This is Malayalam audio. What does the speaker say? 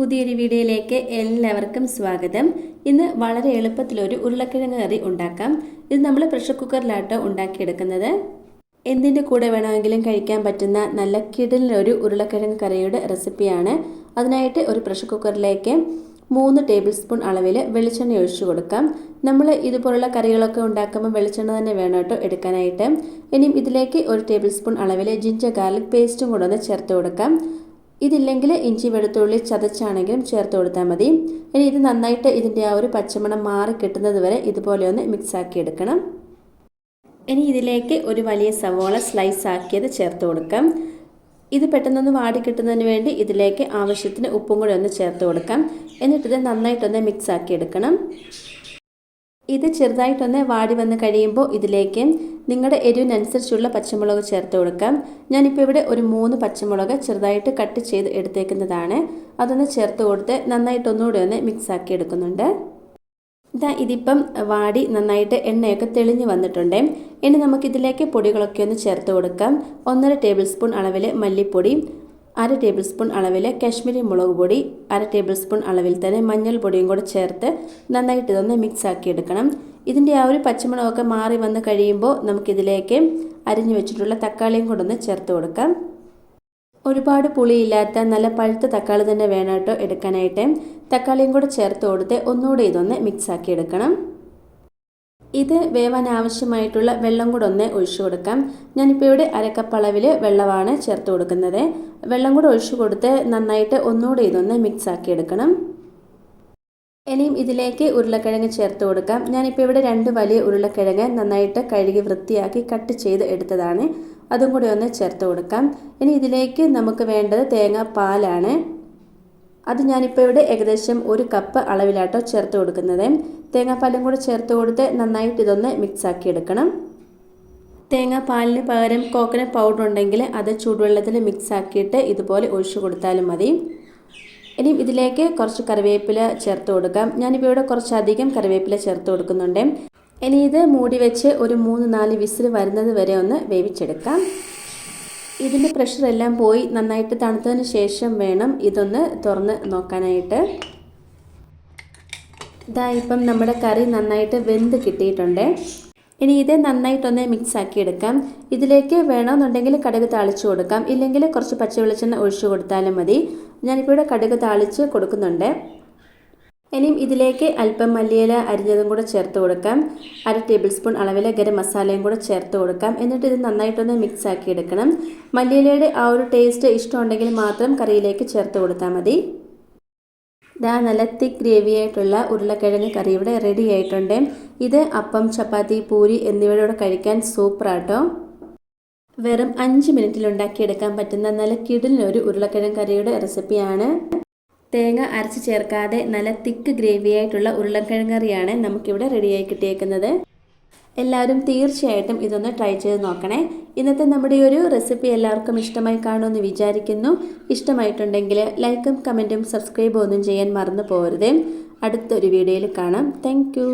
പുതിയൊരു വീഡിയോയിലേക്ക് എല്ലാവർക്കും സ്വാഗതം. ഇന്ന് വളരെ എളുപ്പത്തിലൊരു ഉരുളക്കിഴങ്ങ് കറി ഉണ്ടാക്കാം. ഇത് നമ്മൾ പ്രഷർ കുക്കറിലാട്ടോ ഉണ്ടാക്കിയെടുക്കുന്നത്. എന്തിന്റെ കൂടെ വേണമെങ്കിലും കഴിക്കാൻ പറ്റുന്ന നല്ല കിടലിനൊരു ഉരുളക്കിഴങ്ങ് കറിയുടെ റെസിപ്പിയാണ്. അതിനായിട്ട് ഒരു പ്രഷർ കുക്കറിലേക്ക് മൂന്ന് ടേബിൾ സ്പൂൺ അളവിൽ വെളിച്ചെണ്ണ ഒഴിച്ചു കൊടുക്കാം. നമ്മൾ ഇതുപോലുള്ള കറികളൊക്കെ ഉണ്ടാക്കുമ്പോൾ വെളിച്ചെണ്ണ തന്നെ വേണം കേട്ടോ എടുക്കാനായിട്ട്. ഇനിയും ഇതിലേക്ക് ഒരു ടേബിൾ സ്പൂൺ അളവിൽ ജിഞ്ചർ ഗാർലിക് പേസ്റ്റും കൂടെ ഒന്ന് ചേർത്ത് കൊടുക്കാം. ഇതില്ലെങ്കിൽ ഇഞ്ചി വെളുത്തുള്ളി ചതച്ചാണെങ്കിലും ചേർത്ത് കൊടുത്താൽ മതി. ഇനി ഇത് നന്നായിട്ട് ഇതിന്റെ ആ ഒരു പച്ചമണം മാറി കിട്ടുന്നത് വരെ ഇതുപോലെ ഒന്ന് മിക്സ് ആക്കി എടുക്കണം. ഇനി ഇതിലേക്ക് ഒരു വലിയ സവോള സ്ലൈസ് ആക്കിയത് ചേർത്ത് കൊടുക്കാം. ഇത് പെട്ടെന്നൊന്ന് വാടി കിട്ടുന്നതിന് വേണ്ടി ഇതിലേക്ക് ആവശ്യത്തിന് ഉപ്പും കൂടി ഒന്ന് ചേർത്ത് കൊടുക്കാം. എന്നിട്ടിത് നന്നായിട്ടൊന്ന് മിക്സ് ആക്കി എടുക്കണം. ഇത് ചെറുതായിട്ടൊന്ന് വാടി വന്ന് കഴിയുമ്പോൾ ഇതിലേക്ക് നിങ്ങളുടെ എരിവിനനുസരിച്ചുള്ള പച്ചമുളക് ചേർത്ത് കൊടുക്കാം. ഞാനിപ്പോൾ ഇവിടെ ഒരു മൂന്ന് പച്ചമുളക് ചെറുതായിട്ട് കട്ട് ചെയ്ത് എടുത്തേക്കുന്നതാണ്. അതൊന്ന് ചേർത്ത് കൊടുത്ത് നന്നായിട്ടൊന്നുകൂടി ഒന്ന് മിക്സ് ആക്കി എടുക്കുന്നുണ്ട്. ഇതാ ഇതിപ്പം വാടി നന്നായിട്ട് എണ്ണയൊക്കെ തെളിഞ്ഞു വന്നിട്ടുണ്ട്. ഇനി നമുക്കിതിലേക്ക് പൊടികളൊക്കെ ഒന്ന് ചേർത്ത് കൊടുക്കാം. ഒന്നര ടേബിൾ സ്പൂൺ അളവിൽ മല്ലിപ്പൊടി അര ടേബിൾ സ്പൂൺ അളവിൽ കാശ്മീരി മുളക് പൊടി അര ടേബിൾ സ്പൂൺ അളവിൽ തന്നെ മഞ്ഞൾപ്പൊടിയും കൂടെ ചേർത്ത് നന്നായിട്ട് ഇതൊന്ന് മിക്സ് ആക്കി എടുക്കണം. ഇതിന്റെ ആ ഒരു പച്ചമുളകൊക്കെ മാറി വന്ന് കഴിയുമ്പോൾ നമുക്കിതിലേക്ക് അരിഞ്ഞു വെച്ചിട്ടുള്ള തക്കാളിയും കൂടെ ഒന്ന് ചേർത്ത് കൊടുക്കാം. ഒരുപാട് പുളിയില്ലാത്ത നല്ല പഴുത്ത തക്കാളി തന്നെ വേണം കേട്ടോ എടുക്കാനായിട്ട്. തക്കാളിയും കൂടെ ചേർത്ത് കൊടുത്ത് ഒന്നുകൂടെ ഇതൊന്ന് മിക്സ് ആക്കി എടുക്കണം. ഇത് വേവാൻ ആവശ്യമായിട്ടുള്ള വെള്ളം കൂടെ ഒന്ന് ഒഴിച്ചു കൊടുക്കാം. ഞാനിപ്പോൾ ഇവിടെ അരക്കപ്പ് അളവിൽ വെള്ളമാണ് ചേർത്ത് കൊടുക്കുന്നത്. വെള്ളം കൂടെ ഒഴിച്ചു കൊടുത്ത് നന്നായിട്ട് ഒന്നുകൂടെ ഇതൊന്ന് മിക്സ് ആക്കി എടുക്കണം. ഇനിയും ഇതിലേക്ക് ഉരുളക്കിഴങ്ങ് ചേർത്ത് കൊടുക്കാം. ഞാനിപ്പോൾ ഇവിടെ രണ്ട് വലിയ ഉരുളക്കിഴങ്ങ് നന്നായിട്ട് കഴുകി വൃത്തിയാക്കി കട്ട് ചെയ്ത് എടുത്തതാണ്. അതും കൂടെ ഒന്ന് ചേർത്ത് കൊടുക്കാം. ഇനി ഇതിലേക്ക് നമുക്ക് വേണ്ടത് തേങ്ങാപ്പാലാണ്. പാലാണ് അത് ഞാനിപ്പോൾ ഇവിടെ ഏകദേശം ഒരു കപ്പ് അളവിലാട്ടോ ചേർത്ത് കൊടുക്കുന്നത്. തേങ്ങാപ്പാലും കൂടെ ചേർത്ത് കൊടുത്ത് നന്നായിട്ട് ഇതൊന്ന് മിക്സ് ആക്കി എടുക്കണം. തേങ്ങാപ്പാലിന് പകരം കോക്കനട്ട് പൗഡർ ഉണ്ടെങ്കിൽ അത് ചൂടുവെള്ളത്തിൽ മിക്സ് ആക്കിയിട്ട് ഇതുപോലെ ഒഴിച്ചു കൊടുത്താലും മതി. ഇനി ഇതിലേക്ക് കുറച്ച് കറിവേപ്പില ചേർത്ത് കൊടുക്കാം. ഞാനിപ്പോൾ ഇവിടെ കുറച്ചധികം കറിവേപ്പില ചേർത്ത് കൊടുക്കുന്നുണ്ട്. ഇനി ഇത് മൂടി വെച്ച് ഒരു മൂന്ന് നാല് വിസിൽ വരുന്നത് വരെ ഒന്ന് വേവിച്ചെടുക്കാം. ഇതിന്റെ പ്രഷർ എല്ലാം പോയി നന്നായിട്ട് തണുത്തതിന് ശേഷം വേണം ഇതൊന്ന് തുറന്ന് നോക്കാനായിട്ട്. ഇതാ ഇപ്പം നമ്മുടെ കറി നന്നായിട്ട് വെന്ത് കിട്ടിയിട്ടുണ്ട്. ഇനി ഇത് നന്നായിട്ടൊന്ന് മിക്സ് ആക്കി എടുക്കാം. ഇതിലേക്ക് വേണമെന്നുണ്ടെങ്കിൽ കടുക് താളിച്ച് കൊടുക്കാം. ഇല്ലെങ്കിൽ കുറച്ച് പച്ച വെളിച്ചെണ്ണ ഒഴിച്ചു കൊടുത്താലും മതി. ഞാനിപ്പോൾ ഇവിടെ കടുക് താളിച്ച് കൊടുക്കുന്നുണ്ട്. ഇനിയും ഇതിലേക്ക് അല്പം മല്ലിയില അരിഞ്ഞതും കൂടെ ചേർത്ത് കൊടുക്കാം. അര ടേബിൾ സ്പൂൺ അളവില ഗരം മസാലയും കൂടെ ചേർത്ത് കൊടുക്കാം. എന്നിട്ട് ഇത് നന്നായിട്ടൊന്ന് മിക്സ് ആക്കി എടുക്കണം. മല്ലിയിലയുടെ ആ ഒരു ടേസ്റ്റ് ഇഷ്ടമുണ്ടെങ്കിൽ മാത്രം കറിയിലേക്ക് ചേർത്ത് കൊടുത്താൽ മതി. ഇതാ നല്ല തിക്ക് ഗ്രേവി ആയിട്ടുള്ള ഉരുളക്കിഴങ്ങ് കറി ഇവിടെ റെഡി ആയിട്ടുണ്ട്. ഇത് അപ്പം ചപ്പാത്തി പൂരി എന്നിവയോടെ കഴിക്കാൻ സൂപ്പറാട്ടോ വെറും അഞ്ച് മിനിറ്റിൽ ഉണ്ടാക്കിയെടുക്കാൻ പറ്റുന്ന നല്ല കിടിലിനൊരു ഉരുളക്കിഴങ്ങ് കറിയുടെ റെസിപ്പിയാണ് തേങ്ങ അരച്ച് ചേർക്കാതെ നല്ല തിക്ക് ഗ്രേവി ആയിട്ടുള്ള ഉരുളക്കിഴങ്ങ് കറിയാണ് നമുക്കിവിടെ റെഡിയായി കിട്ടിയേക്കുന്നത്. എല്ലാവരും തീർച്ചയായിട്ടും ഇതൊന്ന് ട്രൈ ചെയ്ത് നോക്കണേ. ഇന്നത്തെ നമ്മുടെ ഈ ഒരു റെസിപ്പി എല്ലാവർക്കും ഇഷ്ടമായി കാണുമെന്ന് വിചാരിക്കുന്നു. ഇഷ്ടമായിട്ടുണ്ടെങ്കിൽ ലൈക്കും കമന്റും സബ്സ്ക്രൈബും ഒന്നും ചെയ്യാൻ മറന്നു പോകരുത്. അടുത്തൊരു വീഡിയോയിൽ കാണാം. താങ്ക്